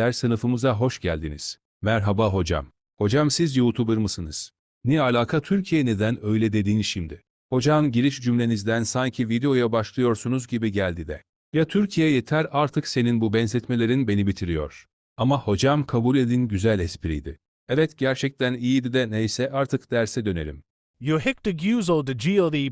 zombiler sınıfımıza hoş geldiniz. Merhaba hocam. Hocam siz YouTuber mısınız? Ne alaka Türkiye neden öyle dediğini şimdi? Hocam giriş cümlenizden sanki videoya başlıyorsunuz gibi geldi de. Ya Türkiye yeter artık senin bu benzetmelerin beni bitiriyor. Ama hocam kabul edin güzel espriydi. Evet gerçekten iyiydi de neyse artık derse dönelim. De de gildi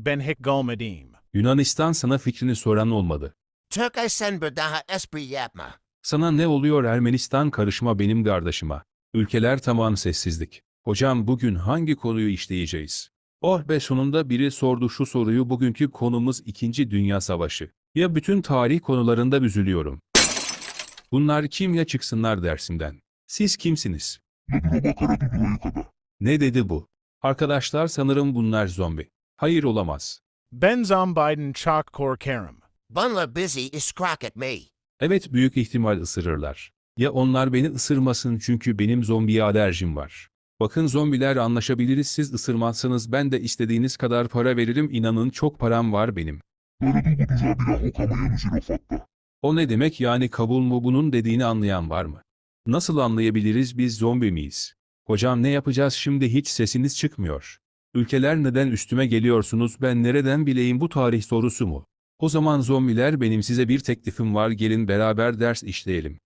ben. Yunanistan sana fikrini soran olmadı. Turkey sen bir daha espri yapma. Sana ne oluyor Ermenistan karışma benim kardeşime. Ülkeler tamam sessizlik. Hocam bugün hangi konuyu işleyeceğiz? Oh be sonunda biri sordu şu soruyu bugünkü konumuz 2. Dünya Savaşı. Ya bütün tarih konularında üzülüyorum. Bunlar kim ya çıksınlar dersimden. Siz kimsiniz? Ne dedi bu? Arkadaşlar sanırım bunlar zombi. Hayır olamaz. Ben zombiden chalk kor karam. Bunlar busy is crock at me. Evet büyük ihtimal ısırırlar. Ya onlar beni ısırmasın çünkü benim zombiye alerjim var. Bakın zombiler anlaşabiliriz siz ısırmazsanız ben de istediğiniz kadar para veririm inanın çok param var benim. O ne demek yani kabul mu bunun dediğini anlayan var mı? Nasıl anlayabiliriz biz zombi miyiz? Hocam ne yapacağız şimdi hiç sesiniz çıkmıyor. Ülkeler neden üstüme geliyorsunuz ben nereden bileyim bu tarih sorusu mu? O zaman zombiler benim size bir teklifim var gelin beraber ders işleyelim.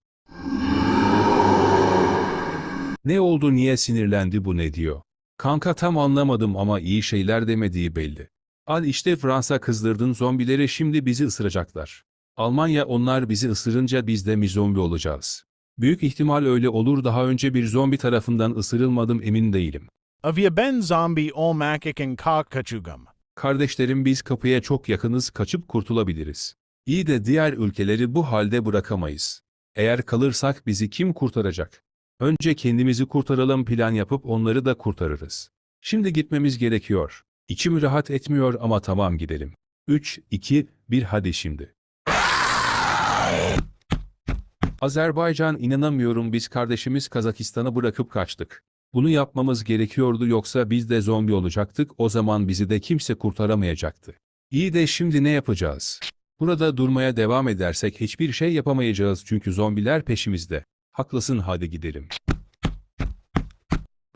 Ne oldu niye sinirlendi bu ne diyor? Kanka tam anlamadım ama iyi şeyler demediği belli. Al işte Fransa kızdırdın zombileri şimdi bizi ısıracaklar. Almanya onlar bizi ısırınca biz de mi zombi olacağız? Büyük ihtimal öyle olur daha önce bir zombi tarafından ısırılmadım emin değilim. Avia ben zombie olmakik and kak kachugam. Kardeşlerim biz kapıya çok yakınız kaçıp kurtulabiliriz. İyi de diğer ülkeleri bu halde bırakamayız. Eğer kalırsak bizi kim kurtaracak? Önce kendimizi kurtaralım plan yapıp onları da kurtarırız. Şimdi gitmemiz gerekiyor. İçim rahat etmiyor ama tamam gidelim. 3, 2, 1 hadi şimdi. Azerbaycan inanamıyorum biz kardeşimiz Kazakistan'ı bırakıp kaçtık. Bunu yapmamız gerekiyordu yoksa biz de zombi olacaktık o zaman bizi de kimse kurtaramayacaktı. İyi de şimdi ne yapacağız? Burada durmaya devam edersek hiçbir şey yapamayacağız çünkü zombiler peşimizde. Haklısın hadi gidelim.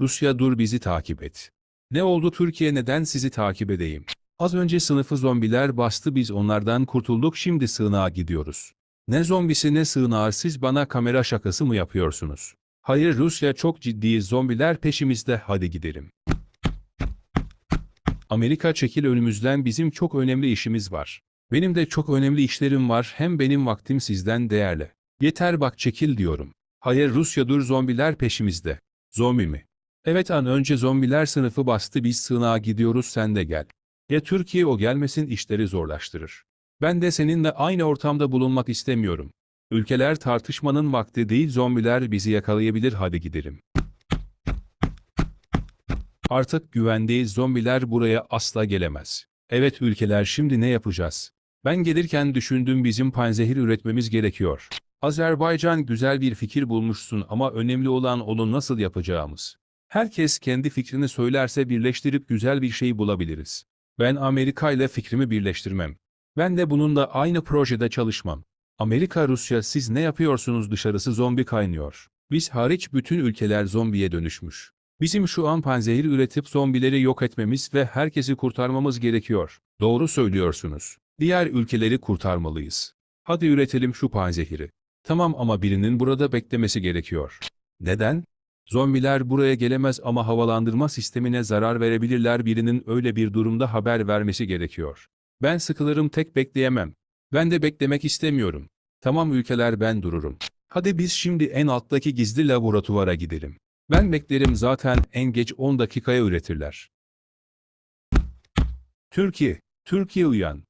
Rusya dur bizi takip et. Ne oldu Türkiye neden sizi takip edeyim? Az önce sınıfı zombiler bastı biz onlardan kurtulduk şimdi sığınağa gidiyoruz. Ne zombisi ne sığınağı siz bana kamera şakası mı yapıyorsunuz? Hayır Rusya çok ciddi zombiler peşimizde hadi gidelim. Amerika çekil önümüzden bizim çok önemli işimiz var. Benim de çok önemli işlerim var hem benim vaktim sizden değerli. Yeter bak çekil diyorum. Hayır Rusya dur zombiler peşimizde. Zombi mi? Evet an önce zombiler sınıfı bastı biz sığınağa gidiyoruz sen de gel. Ya Türkiye o gelmesin işleri zorlaştırır. Ben de seninle aynı ortamda bulunmak istemiyorum. Ülkeler tartışmanın vakti değil zombiler bizi yakalayabilir hadi gidelim. Artık güvendeyiz zombiler buraya asla gelemez. Evet ülkeler şimdi ne yapacağız? Ben gelirken düşündüm bizim panzehir üretmemiz gerekiyor. Azerbaycan güzel bir fikir bulmuşsun ama önemli olan onu nasıl yapacağımız. Herkes kendi fikrini söylerse birleştirip güzel bir şey bulabiliriz. Ben Amerika ile fikrimi birleştirmem. Ben de bununla aynı projede çalışmam. Amerika Rusya siz ne yapıyorsunuz dışarısı zombi kaynıyor. Biz hariç bütün ülkeler zombiye dönüşmüş. Bizim şu an panzehir üretip zombileri yok etmemiz ve herkesi kurtarmamız gerekiyor. Doğru söylüyorsunuz. Diğer ülkeleri kurtarmalıyız. Hadi üretelim şu panzehiri. Tamam ama birinin burada beklemesi gerekiyor. Neden? Zombiler buraya gelemez ama havalandırma sistemine zarar verebilirler birinin öyle bir durumda haber vermesi gerekiyor. Ben sıkılırım tek bekleyemem. Ben de beklemek istemiyorum. Tamam ülkeler ben dururum. Hadi biz şimdi en alttaki gizli laboratuvara gidelim. Ben beklerim zaten en geç 10 dakikaya üretirler. Türkiye, Türkiye uyan.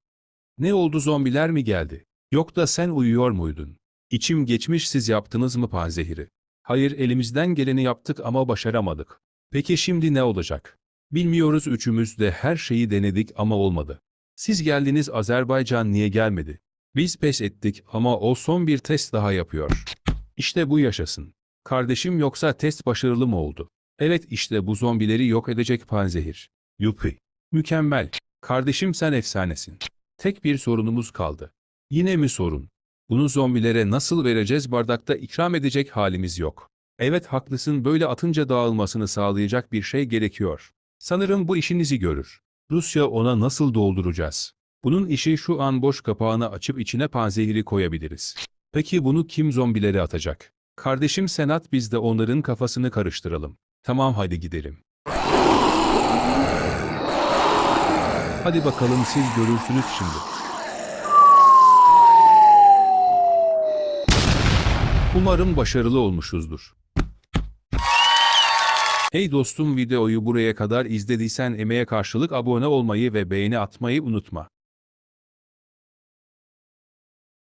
Ne oldu zombiler mi geldi? Yok da sen uyuyor muydun? İçim geçmiş siz yaptınız mı panzehiri? Hayır elimizden geleni yaptık ama başaramadık. Peki şimdi ne olacak? Bilmiyoruz üçümüz de her şeyi denedik ama olmadı. Siz geldiniz Azerbaycan niye gelmedi? Biz pes ettik ama o son bir test daha yapıyor. İşte bu yaşasın. Kardeşim yoksa test başarılı mı oldu? Evet işte bu zombileri yok edecek panzehir. Yupi. Mükemmel. Kardeşim sen efsanesin. Tek bir sorunumuz kaldı. Yine mi sorun? Bunu zombilere nasıl vereceğiz bardakta ikram edecek halimiz yok. Evet haklısın böyle atınca dağılmasını sağlayacak bir şey gerekiyor. Sanırım bu işinizi görür. Rusya ona nasıl dolduracağız? Bunun işi şu an boş kapağını açıp içine panzehiri koyabiliriz. Peki bunu kim zombilere atacak? Kardeşim Senat biz de onların kafasını karıştıralım. Tamam hadi gidelim. Hadi bakalım siz görürsünüz şimdi. Umarım başarılı olmuşuzdur. Hey dostum videoyu buraya kadar izlediysen emeğe karşılık abone olmayı ve beğeni atmayı unutma.